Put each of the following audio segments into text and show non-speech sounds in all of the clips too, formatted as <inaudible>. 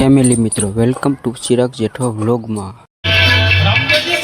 Family મિત્રો welcome to Chirag Jethwa વ્લોગમાં. રામદેવજી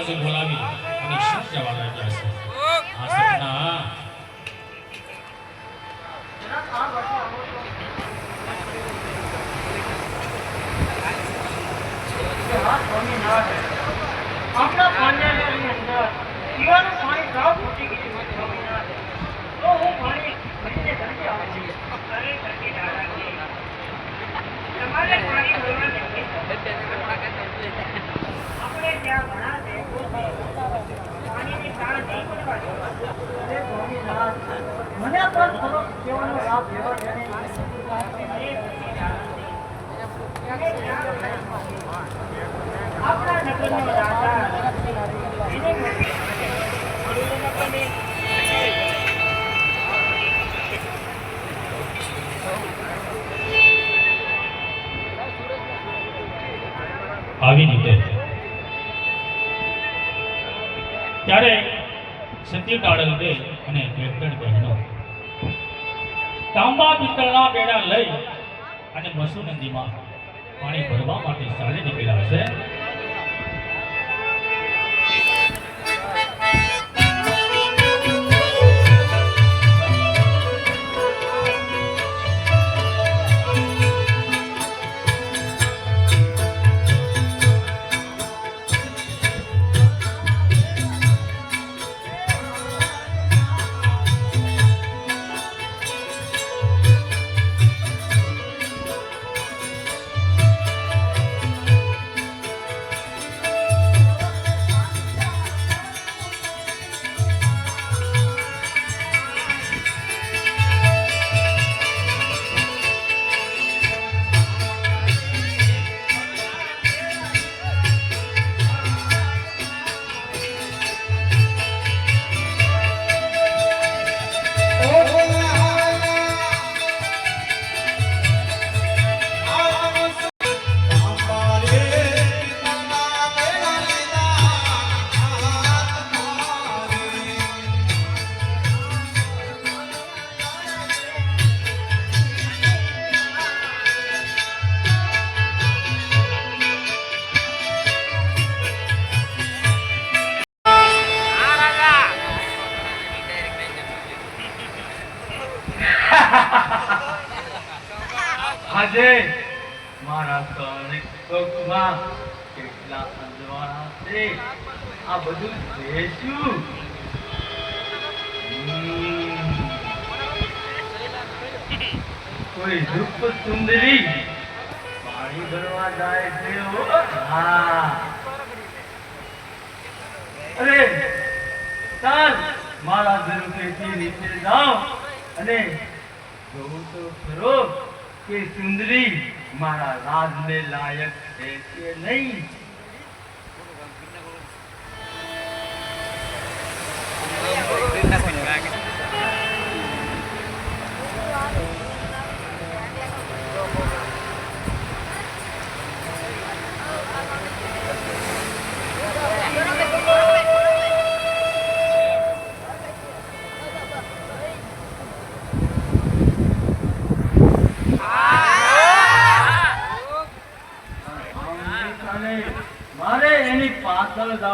પાસે બોલાવી અને શું કહેવા લાગ્યા છે આ સપના આપણા પાંજરાની અંદર પીવાનું પાણી સાવ ફૂટી ગયું છે સ્વામિનારાયણ. તો હું પાણી ભરીને ઘરે આવું છું. અરે ઘરથી દાદાજી. તમારે પાણી ભરવાની મને પણ થોડો સેવાનો લાભ લેવો? આપણા નગરનો રાજા એને આવી રીતે. ત્યારે સત્ય દે અને વેતણ બહેનો. તાંબા પિત્તળના બેડા લઈ અને મસુ નદીમાં પાણી ભરવા માટે ચાલી નીકળ્યા છે ઝરૂખેથી નીચે જાઓ અને જોઉં તો ખરો કે સુંદરી મારા રાજને લાયક છે કે નહીં આમ ચાલે. મારે એની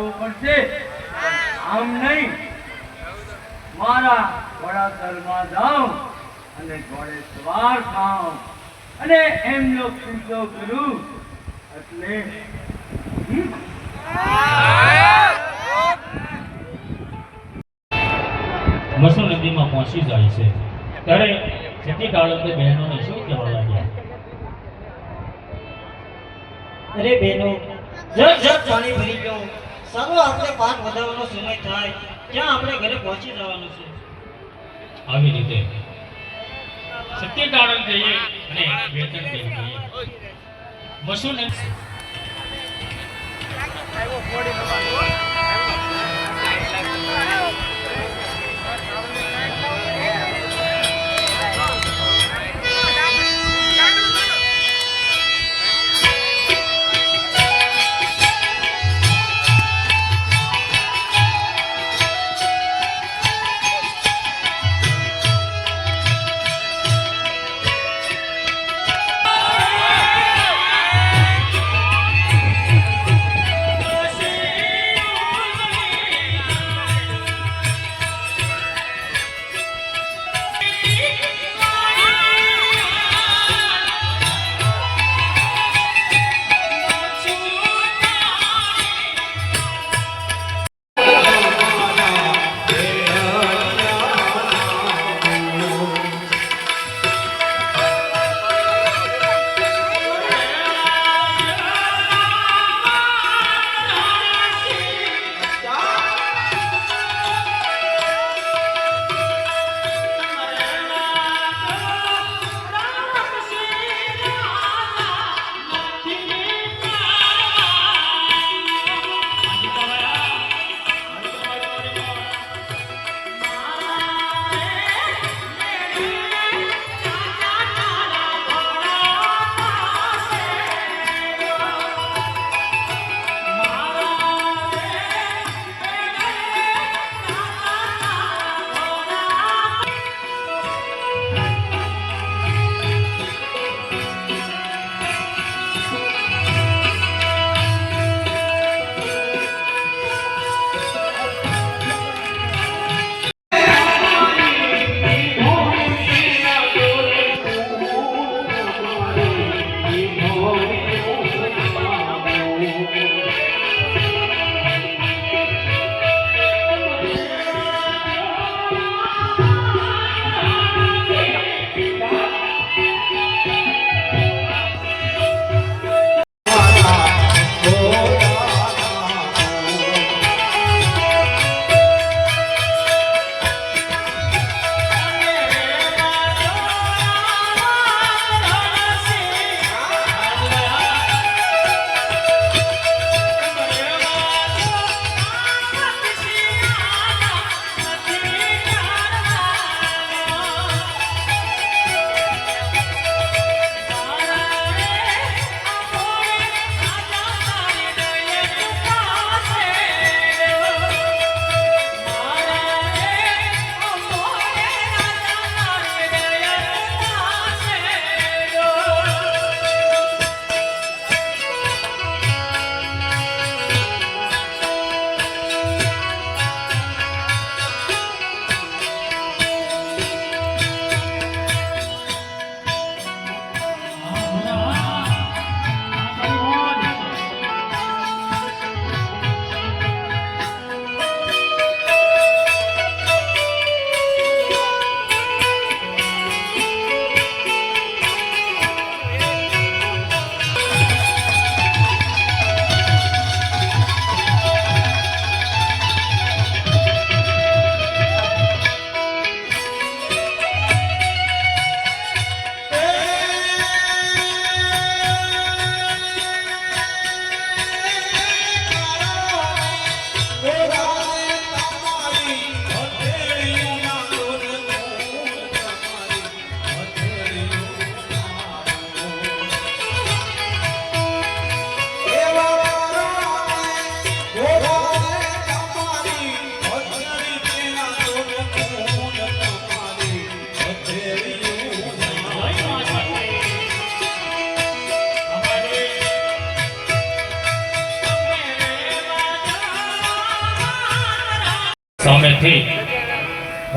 પાછળ પડશે. આમ નહીં. મારા વડાસરમાં જાઉં અને ઘોડે સવાર થાઉં અને એમનો પૂજો કરું. એટલે મસુ નદીમાં પહોંચી જાય છે. ત્યારે જેટલી કાળલ બહેનોને શું કહેવા લાગ્યા? અરે બેનો જગ જગ પાણી ભરી ગયો સારો, આપણે પાઠ વધારવાનો સમય થાય. ત્યાં આપણે ઘરે પહોંચી જવાનું છે? આવી રીતે. સત્ય કાળલ જઈએ અને વેતન જઈએ મસુ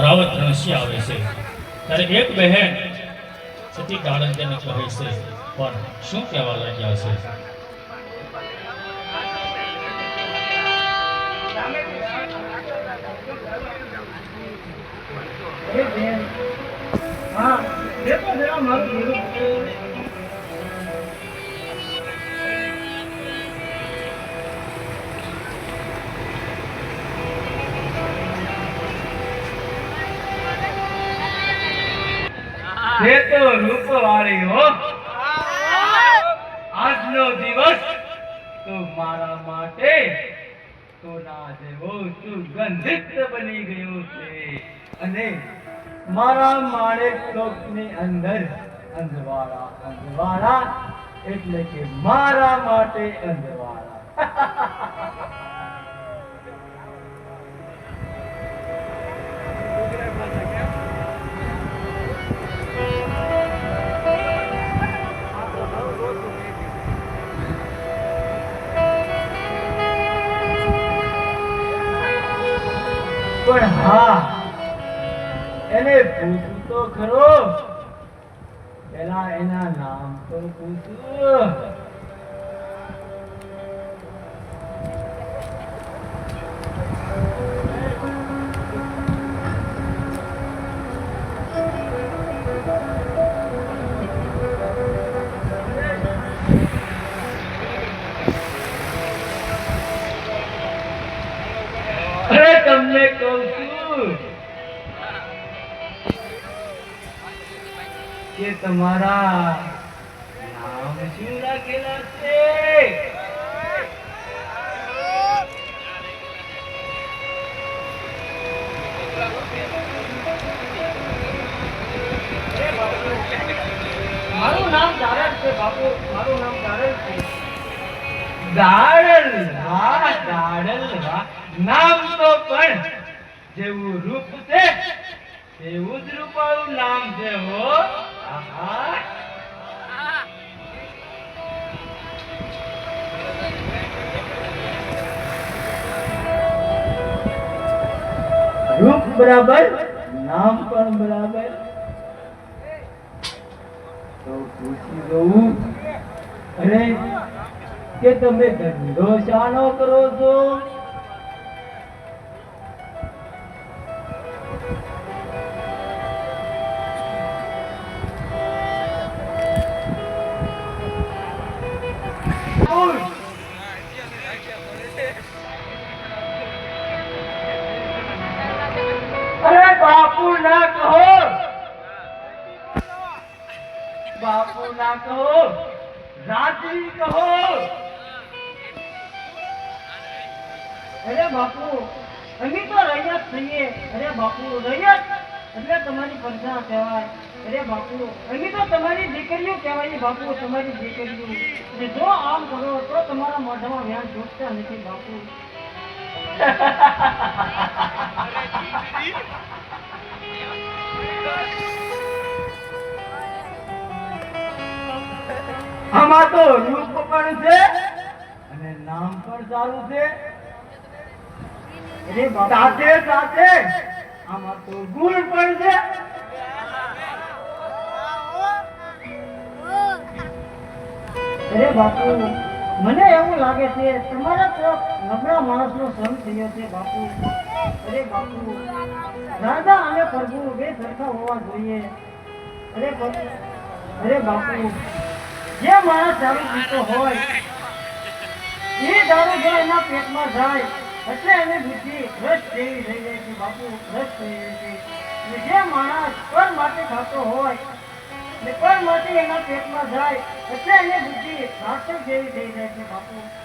રાવત રણસી આવે છે. ત્યારે એક બહેન સતી કાળંજને કહે છે, પણ શું કહેવા લાગ્યા છે? હા, એ તો જરા મારું છે. તે રૂપવાળી હો આજનો દિવસ તો મારા માટે સોના જેવો સુગંધિત બની ગયો છે અને મારા માણેક ચોકની અંદર અંધવાળા અંધવાળા એટલે કે મારા માટે અંધવાળા <laughs> પણ હા એને પૂછું તો ખરો. પેલા એના નામ તો પૂછું. તમને કહું છું કે તમારા નામ શું રાખેલા છે? મારું નામ દારદ છે, બાપુ. મારું નામ દારદ છે. દાડલ હા દાડલ વાહ નામ તો પણ જેવું રૂપ છે, તેવું જ રૂપાળું નામ છે હો. રૂપ બરાબર, નામ પણ બરાબર. તો પૂછી દઉં અરે, કે તમે ધંધો શાનો કરો છો? એટલે તમારી પ્રજા કહેવાય. અરે બાપુ અમે તો તમારી દીકરીઓ કહેવાય બાપુ, તમારી દીકરીઓ. જો આમ કરો તો તમારા મોઢામાં વ્યાજ જોતા નથી, બાપુ. આમાં તો રૂપ પણ છે અને નામ પણ સારું છે. સાથે સાથે આમાં તો ગુણ પણ છે. અરે બાપુ, મને એવું લાગે છે, તમારા તો નબળા માણસનો સંગ થયો છે, બાપુ. અરે બાપુ દાદા અને પ્રભુ બે સરખા હોવા જોઈએ. અરે બાપુ અરે બાપુ, જે માણસ દારૂ પીતો હોય, એ દારૂ જો એના પેટમાં જાય એટલે એની બુદ્ધિ ભ્રષ્ટ જેવી થઈ જાય છે, બાપુ, ભ્રષ્ટ થઈ જાય છે. અને જે માણસ પર માટે ખાતો હોય, ને પર માટે એના પેટમાં જાય, એટલે એની બુદ્ધિ સાર્થક જેવી થઈ જાય છે, બાપુ.